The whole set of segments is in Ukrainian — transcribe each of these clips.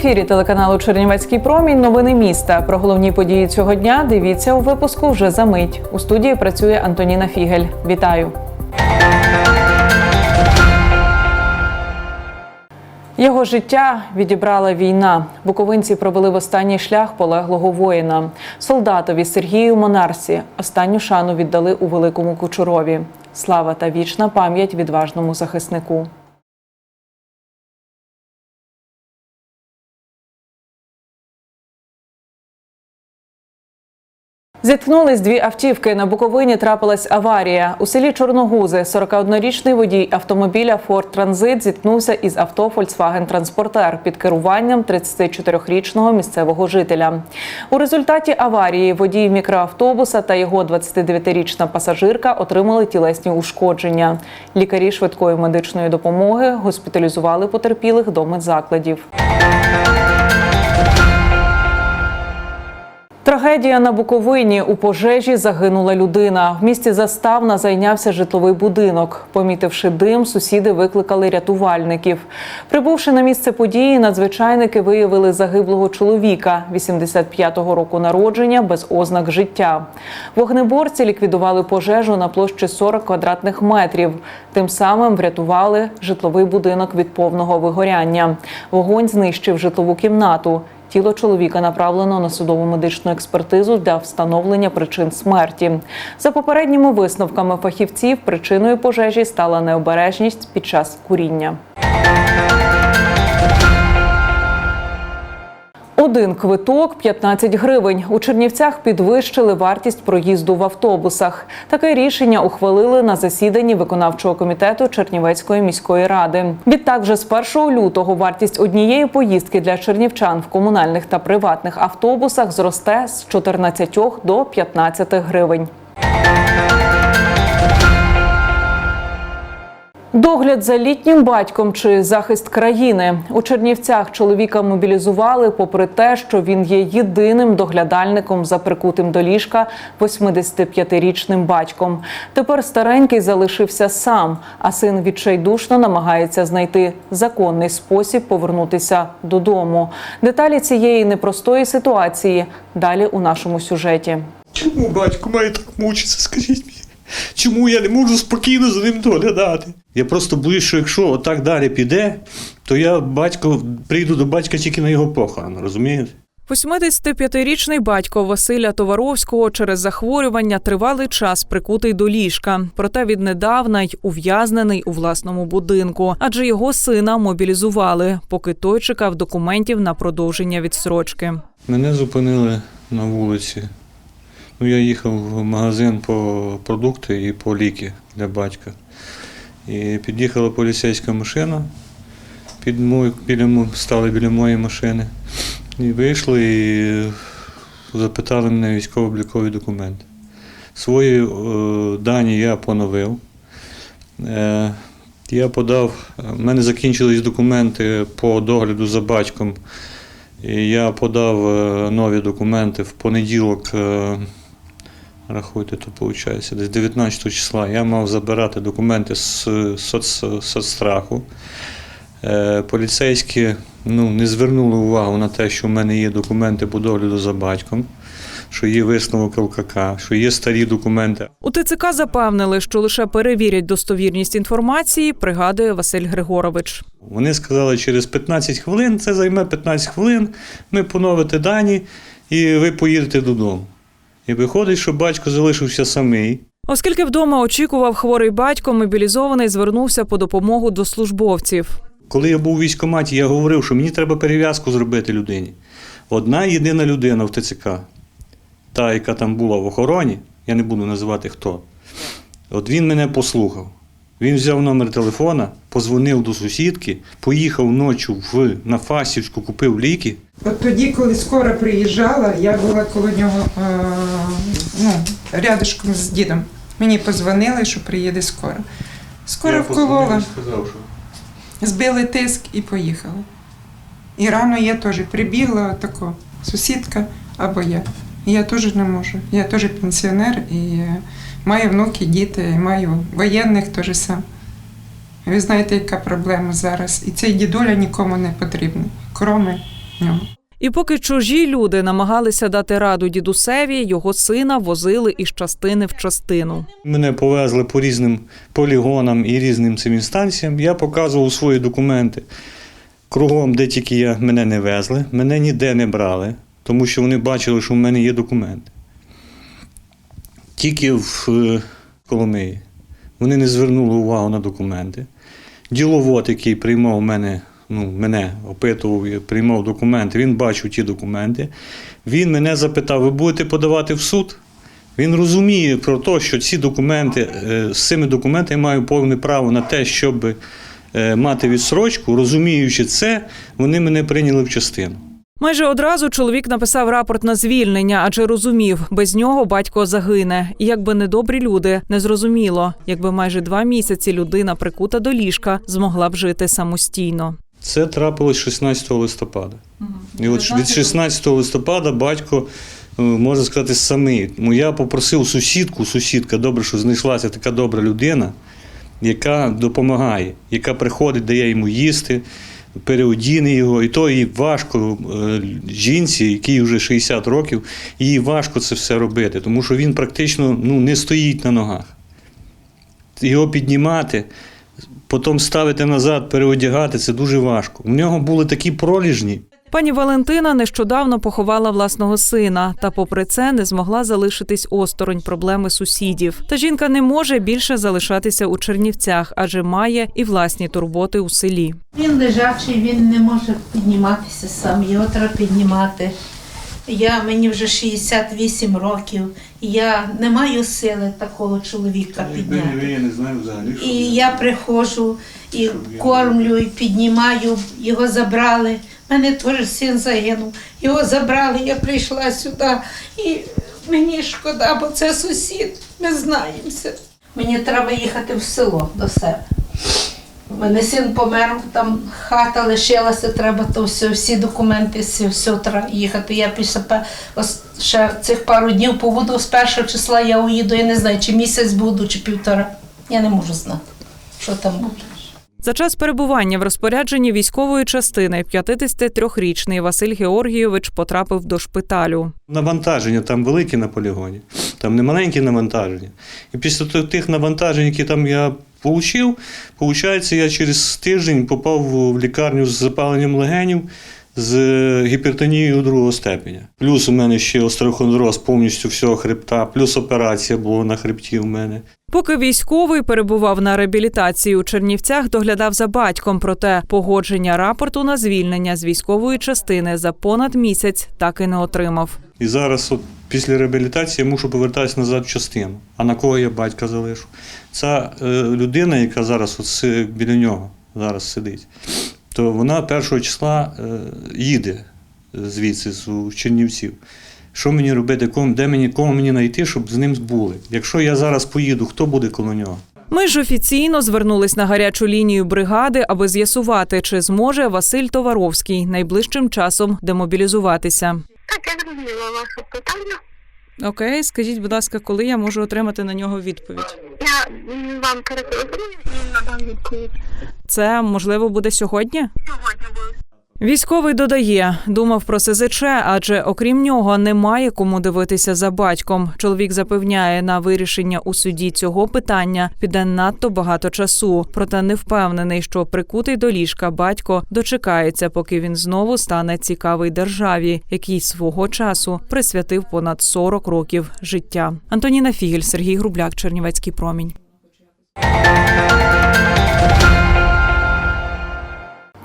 ефірі телеканалу Чернівецький промінь. Новини міста. Про головні події цього дня дивіться у випуску вже за мить. У студії працює Антоніна Фігель. Вітаю. Його життя відібрала війна. Буковинці провели в останній шлях полеглого воїна. Солдатові Сергію Монарсі останню шану віддали у Великому Кучурові. Слава та вічна пам'ять відважному захиснику. Зіткнулись дві автівки. На Буковині трапилась аварія. У селі Чорногузи 41-річний водій автомобіля Ford Transit зіткнувся із авто Volkswagen Transporter під керуванням 34-річного місцевого жителя. У результаті аварії водій мікроавтобуса та його 29-річна пасажирка отримали тілесні ушкодження. Лікарі швидкої медичної допомоги госпіталізували потерпілих до медзакладів. Трагедія на Буковині у пожежі загинула людина. В місті Заставна зайнявся житловий будинок. Помітивши дим, сусіди викликали рятувальників. Прибувши на місце події, надзвичайники виявили загиблого чоловіка 85-го року народження без ознак життя. Вогнеборці ліквідували пожежу на площі 40 квадратних метрів. Тим самим врятували житловий будинок від повного вигоряння. Вогонь знищив житлову кімнату. Тіло чоловіка направлено на судову медичну експертизу для встановлення причин смерті. За попередніми висновками фахівців, причиною пожежі стала необережність під час куріння. Один квиток 15 гривень. У Чернівцях підвищили вартість проїзду в автобусах. Таке рішення ухвалили на засіданні виконавчого комітету Чернівецької міської ради. Відтак, вже з 1 лютого вартість однієї поїздки для чернівчан в комунальних та приватних автобусах зросте з 14 до 15 гривень. Догляд за літнім батьком чи захист країни у Чернівцях чоловіка мобілізували, попри те, що він є єдиним доглядальником за прикутим до ліжка 85-річним батьком. Тепер старенький залишився сам, а син відчайдушно намагається знайти законний спосіб повернутися додому. Деталі цієї непростої ситуації далі у нашому сюжеті. Чому батько має так мучитися, скажіть мені? Чому я не можу спокійно за ним доглядати? Я просто боюсь, що якщо отак далі піде, то я батько прийду до батька тільки на його похорон, розумієте? 85-річний батько Василя Товаровського через захворювання тривалий час прикутий до ліжка. Проте віднедавна й ув'язнений у власному будинку, адже його сина мобілізували, поки той чекав документів на продовження відсрочки. Мене зупинили на вулиці. Ну, я їхав в магазин по продукти і по ліки для батька. І під'їхала поліцейська машина, під мою, біля, стали біля моєї машини. І вийшли і запитали мене військово-облікові документи. Свої е, дані я поновив. Е, я подав, в мене закінчились документи по догляду за батьком. І я подав е, нові документи в понеділок. Рахуйте, то виходить, десь 19 числа я мав забирати документи з соц, соцстраху. Е, Поліцейські ну, не звернули увагу на те, що в мене є документи по догляду за батьком, що є висновок ЛКК, що є старі документи. У ТЦК запевнили, що лише перевірять достовірність інформації, пригадує Василь Григорович. Вони сказали, через 15 хвилин, це займе 15 хвилин, ми поновите дані і ви поїдете додому. І виходить, що батько залишився самий. Оскільки вдома очікував хворий батько, мобілізований звернувся по допомогу до службовців. Коли я був у військкоматі, я говорив, що мені треба перев'язку зробити людині. Одна єдина людина в ТЦК, та, яка там була в охороні, я не буду називати хто. От він мене послухав. Він взяв номер телефона, позвонив до сусідки, поїхав ночі в, на Фастівську, купив ліки. От тоді, коли скоро приїжджала, я була коло нього е, ну, рядышком з дідом. Мені позвонили, що приїде скоро. Скоро Я вколола, сказав, що збили тиск і поїхала. І рано я теж прибігла, тако, сусідка або я. І я теж не можу. Я теж пенсіонер і маю внуки, діти, і маю воєнних теж сам. Ви знаєте, яка проблема зараз. І цей дідуля нікому не потрібен, кроме І поки чужі люди намагалися дати раду дідусеві, його сина возили із частини в частину. Мене повезли по різним полігонам і різним цим інстанціям. Я показував свої документи кругом, де тільки я, мене не везли, мене ніде не брали, тому що вони бачили, що в мене є документи. Тільки в е, Коломиї. Вони не звернули увагу на документи. Діловод, який приймав мене, ну, мене опитував, приймав документи, він бачив ті документи. Він мене запитав: ви будете подавати в суд? Він розуміє про те, що ці документи, е, з цими документами маю повне право на те, щоб е, мати відсрочку. Розуміючи це, вони мене прийняли в частину. Майже одразу чоловік написав рапорт на звільнення, адже розумів, без нього батько загине. І якби недобрі люди, не зрозуміло, якби майже два місяці людина прикута до ліжка змогла б жити самостійно. Це трапилось 16 листопада. І от від 16 листопада батько, е, можна сказати, самий. Я попросив сусідку, сусідка, добре, що знайшлася така добра людина, яка допомагає, яка приходить, дає йому їсти, переодіне його. І то їй важко е, жінці, якій вже 60 років, їй важко це все робити, тому що він практично ну, не стоїть на ногах. Його піднімати, потім ставити назад, переодягати це дуже важко. У нього були такі проліжні. Пані Валентина нещодавно поховала власного сина, та, попри це, не змогла залишитись осторонь проблеми сусідів. Та жінка не може більше залишатися у Чернівцях, адже має і власні турботи у селі. Він лежачий, він не може підніматися сам, його треба піднімати. Я, мені вже 68 років, я не маю сили такого чоловіка підняти. я не знаю взагалі. І я приходжу і кормлю, і піднімаю, його забрали. У мене теж син загинув. Його забрали, я прийшла сюди, і мені шкода, бо це сусід, ми знаємося. Мені треба їхати в село до себе. Мене син помер, там хата лишилася, треба то все, всі документи, все, все треба їхати. Я після ще цих пару днів побуду з першого числа я уїду, я не знаю, чи місяць буду, чи півтора. Я не можу знати, що там буде. За час перебування в розпорядженні військової частини 53-річний Василь Георгійович потрапив до шпиталю. Навантаження там великі на полігоні, там не маленькі навантаження. І після тих навантажень, які там я отримав, Получається, я через тиждень попав в лікарню з запаленням легенів. З гіпертонією другого степеня. Плюс у мене ще острохондроз повністю всього хребта, плюс операція була на хребті у мене. Поки військовий перебував на реабілітації у Чернівцях, доглядав за батьком. Проте погодження рапорту на звільнення з військової частини за понад місяць так і не отримав. І зараз, от, після реабілітації, я мушу повертатися назад в частину. А на кого я батька залишу? Ця е, людина, яка зараз от, біля нього зараз сидить, то вона 1 числа е, їде звідси з Чернівців. Що мені робити, кому, де мені, кого мені знайти, щоб з ним були? Якщо я зараз поїду, хто буде коло нього? Ми ж офіційно звернулись на гарячу лінію бригади, аби з'ясувати, чи зможе Василь Товаровський найближчим часом демобілізуватися. Так, я зрозуміла ваше питання. Окей, скажіть, будь ласка, коли я можу отримати на нього відповідь? Я м, вам перетелефоную і надам відповідь. Це можливо буде сьогодні? Сьогодні буде. Військовий додає, думав про СЗЧ, адже окрім нього немає кому дивитися за батьком. Чоловік запевняє, на вирішення у суді цього питання піде надто багато часу. Проте не впевнений, що прикутий до ліжка батько дочекається, поки він знову стане цікавий державі, який свого часу присвятив понад 40 років життя. Антоніна Фігель, Сергій Грубляк, Чернівецький промінь.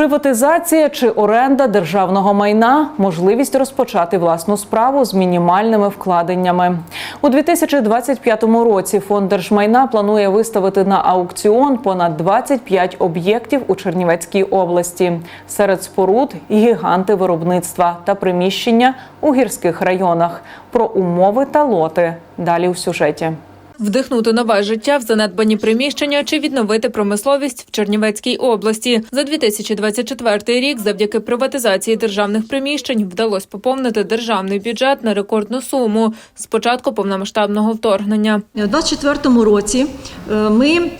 Приватизація чи оренда державного майна можливість розпочати власну справу з мінімальними вкладеннями у 2025 році. Фонд держмайна планує виставити на аукціон понад 25 об'єктів у Чернівецькій області. Серед споруд гіганти виробництва та приміщення у гірських районах. Про умови та лоти далі у сюжеті. Вдихнути нове життя в занедбані приміщення чи відновити промисловість в Чернівецькій області. За 2024 рік, завдяки приватизації державних приміщень, вдалося поповнити державний бюджет на рекордну суму з початку повномасштабного вторгнення. У 2024 році е, ми е,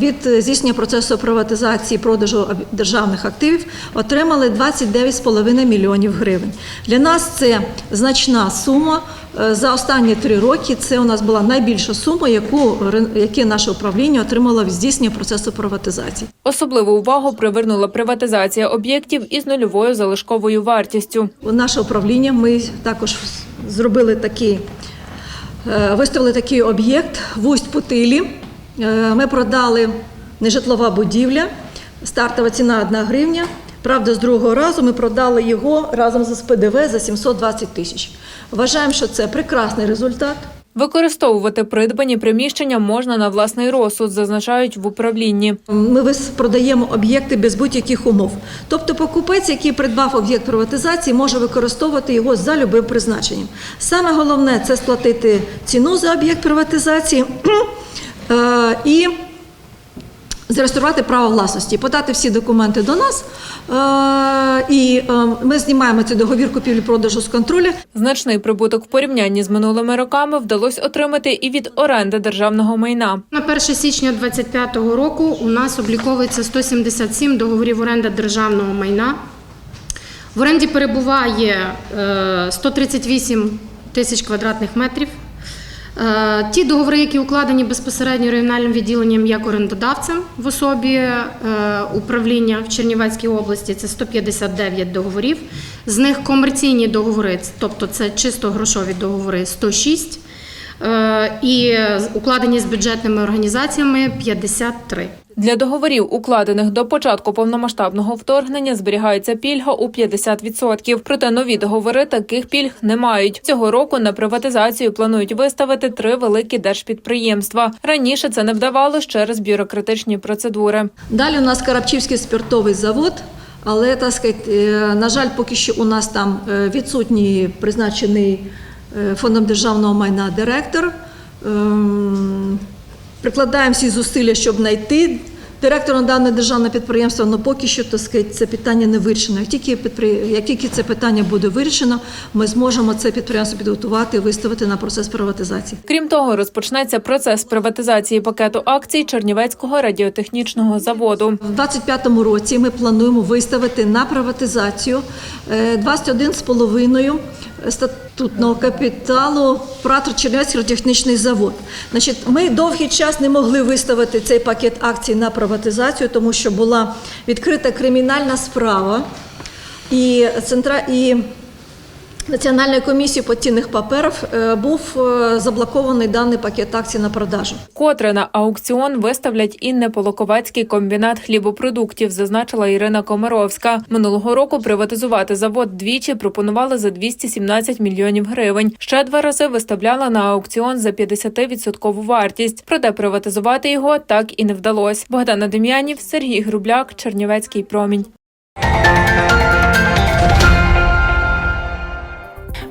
від здійснення процесу приватизації продажу державних активів отримали 29,5 мільйонів гривень. Для нас це значна сума. Е, За останні три роки це у нас була найбільша сума, яку яке наше управління отримало від здійснення процесу приватизації. Особливу увагу привернула приватизація об'єктів із нульовою залишковою вартістю. У Наше управління ми також зробили такий, е, виставили такий об'єкт в Усть-Путилі. Е, Ми продали нежитлова будівля, стартова ціна 1 гривня. Правда, з другого разу ми продали його разом з ПДВ за 720 тисяч. Вважаємо, що це прекрасний результат. Використовувати придбані приміщення можна на власний розсуд, зазначають в управлінні. Ми продаємо об'єкти без будь-яких умов. Тобто покупець, який придбав об'єкт приватизації, може використовувати його за любим призначенням. Саме головне це сплатити ціну за об'єкт приватизації е, і зареєструвати право власності, подати всі документи до нас. е, І е, ми знімаємо цей договір купівлі-продажу з контролю. Значний прибуток в порівнянні з минулими роками вдалося отримати і від оренди державного майна. На 1 січня 2025 року у нас обліковується 177 договорів оренди державного майна. В оренді перебуває е, 138 тисяч квадратних метрів. Е, Ті договори, які укладені безпосередньо регіональним відділенням як орендодавцем в особі е, управління в Чернівецькій області, це 159 договорів. З них комерційні договори, тобто це чисто грошові договори, 106. Е, і укладені з бюджетними організаціями 53. Для договорів, укладених до початку повномасштабного вторгнення, зберігається пільга у 50%. Проте нові договори таких пільг не мають. Цього року на приватизацію планують виставити три великі держпідприємства. Раніше це не вдавалося через бюрократичні процедури. Далі у нас Карабчівський спиртовий завод, але так сказати, е, на жаль, поки що у нас там е, відсутній призначений е, фондом державного майна директор. Прикладаємо всі зусилля, щоб знайти директора на дане державне підприємство, але поки що так сказати, це питання не вирішено. Як тільки, як тільки це питання буде вирішено, ми зможемо це підприємство підготувати і виставити на процес приватизації. Крім того, розпочнеться процес приватизації пакету акцій Чернівецького радіотехнічного заводу. У 2025 році ми плануємо виставити на приватизацію е, 21,5 статутного капіталу Пратор Чернівецький технічний завод. Значить, ми довгий час не могли виставити цей пакет акцій на приватизацію, тому що була відкрита кримінальна справа і центра і. Національною комісією по цінних паперів е, був е, заблокований даний пакет акцій на продажу. Котре на аукціон виставлять і Неполоковецький комбінат хлібопродуктів, зазначила Ірина Комаровська. Минулого року приватизувати завод двічі пропонували за 217 мільйонів гривень. Ще два рази виставляла на аукціон за 50-відсоткову вартість. Проте приватизувати його так і не вдалось. Богдана Дем'янів, Сергій Грубляк, Чернівецький промінь.